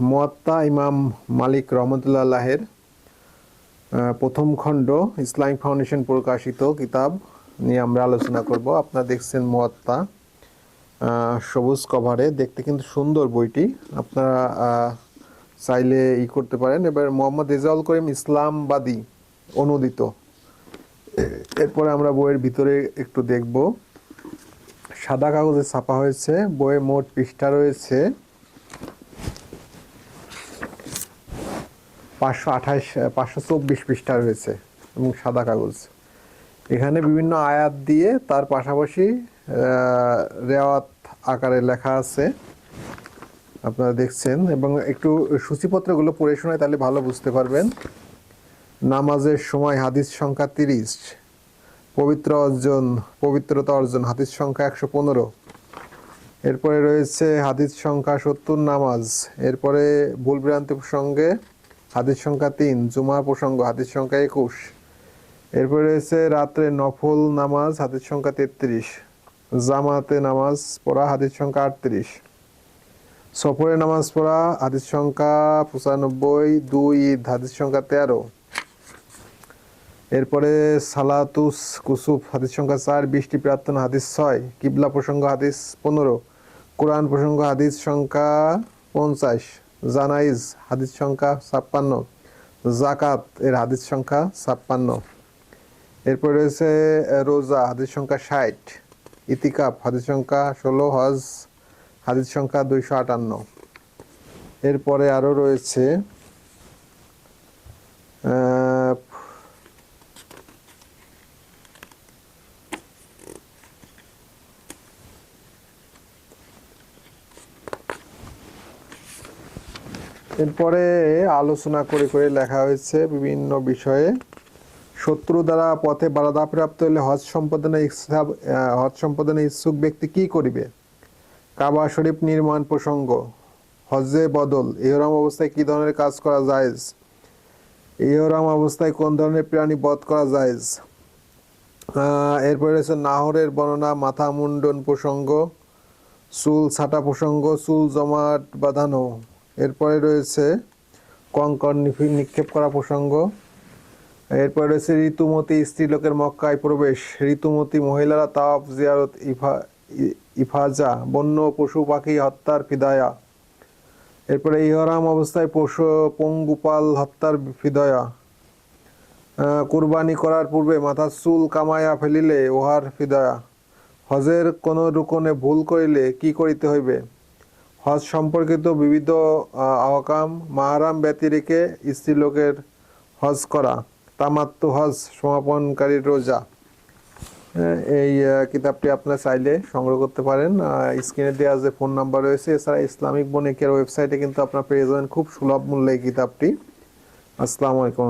মোয়াত্তা ইমাম মালিক রহমতুল্লাহ আল্লাহের প্রথম খণ্ড, ইসলামিক ফাউন্ডেশন প্রকাশিত কিতাব নিয়ে আমরা আলোচনা করব। আপনারা দেখছেন মোয়াত্তা সবুজ কভারে। দেখতে কিন্তু সুন্দর বইটি। আপনারা চাইলে ই করতে পারেন। এবার মোহাম্মদ রেজাউল করিম ইসলামবাদী অনুদিত। এরপরে আমরা বইয়ের ভিতরে একটু দেখব। সাদা কাগজে ছাপা হয়েছে। বইয়ে মোট পৃষ্ঠা রয়েছে। পাঁচশো আঠাশ পাঁচশো চব্বিশ পৃষ্ঠা রয়েছে এবং সাদা কাগজ। এখানে বিভিন্ন আয়াত দিয়ে তার পাশাপাশি রেওয়াত আকারে লেখা আছে। আপনারা দেখছেন এবং একটু সূচিপত্রগুলো পড়ে শোনায় তাহলে ভালো বুঝতে পারবেন। নামাজের সময় হাদিস সংখ্যা তিরিশ, পবিত্র অর্জন, পবিত্রতা অর্জন, হাদিস সংখ্যা একশো পনেরো। এরপরে রয়েছে হাদিস সংখ্যা সত্তর নামাজ। এরপরে ভুল ভ্রান্তি প্রসঙ্গে হাদিস সংখ্যা তিন জুমা প্রসঙ্গ, হাদিস সংখ্যা একুশ। এরপরে রয়েছে রাত্রে নফল নামাজ, হাদিস সংখ্যা তেত্রিশ। জামাতে নামাজ পড়া, হাদিস সংখ্যা আটত্রিশ। সফরে নামাজ পড়া, হাদিস সংখ্যা পঁচানব্বই, দুই ঈদ, হাদিস সংখ্যা তেরো। এরপরে সালাতুস কুসুফ, হাদিস সংখ্যা চার, বৃষ্টি প্রার্থনা, হাদিস ছয়, কিবলা প্রসঙ্গ, হাদিস পনেরো। কোরআন প্রসঙ্গ, হাদিস সংখ্যা পঞ্চাশ। জানাইজ, হাদিস সংখ্যা ছাপ্পান্ন। জাকাত এর হাদিস সংখ্যা ছাপ্পান্ন। এরপর রয়েছে রোজা, হাদিস সংখ্যা ষাট। ইতিকাপ হাদিস সংখ্যা ষোলো। হজ, হাদিস সংখ্যা দুইশো আটান্ন। এরপরে আরও রয়েছে এরপরে আলোচনা করে করে লেখা হয়েছে বিভিন্ন বিষয়ে। শত্রু দ্বারা পথে বাধাপ্রাপ্ত হলে হজ সম্পাদনে হজ সম্পাদনে ইচ্ছুক ব্যক্তি কি করিবে? কাবা শরীফ নির্মাণ প্রসঙ্গ হজে বদল ইহরাম অবস্থায় কি ধরনের কাজ করা জায়েজ? ইহরাম অবস্থায় কোন ধরনের প্রাণী বধ করা আহ, এরপরে রয়েছে নাহরের বর্ণনা মাথা মুন্ডন প্রসঙ্গ চুল ছাটা প্রসঙ্গ চুল জমাট বাঁধানো। এরপরে রয়েছে কঙ্কর নিক্ষেপ করা প্রসঙ্গ। এরপরে রয়েছে ঋতুমতী স্ত্রীলোকের মক্কায় প্রবেশ। ঋতুমতী মহিলারা তাওয়াফ জিয়ারত ইফা ইফাজা, বন্য, পশু, পাখি হত্যার ফিদায়া। এরপরে ইহরাম অবস্থায় পশু, পঙ্গুপাল হত্যার ফিদয়া। কুরবানি করার পূর্বে মাথার চুল কামাইয়া ফেলিলে উহার ফিদয়া। হজের কোন রুকনে ভুল করিলে কি করিতে হইবে? হজ সম্পর্কিত বিবিধ আহ, আহকাম মাহারাম ব্যতিরেকে স্ত্রীলোকের হজ করা। তামাত্তু হজ সমাপনকারী রোজা। এই কিতাবটি আপনারা চাইলে সংগ্রহ করতে পারেন। স্ক্রিনে দেওয়া যে ফোন নাম্বার রয়েছে এছাড়া ইসলামিক বণিকের ওয়েবসাইটে কিন্তু আপনারা পেয়ে যাবেন খুব সুলভ মূল্যে এই কিতাবটি। আসসালামু আলাইকুম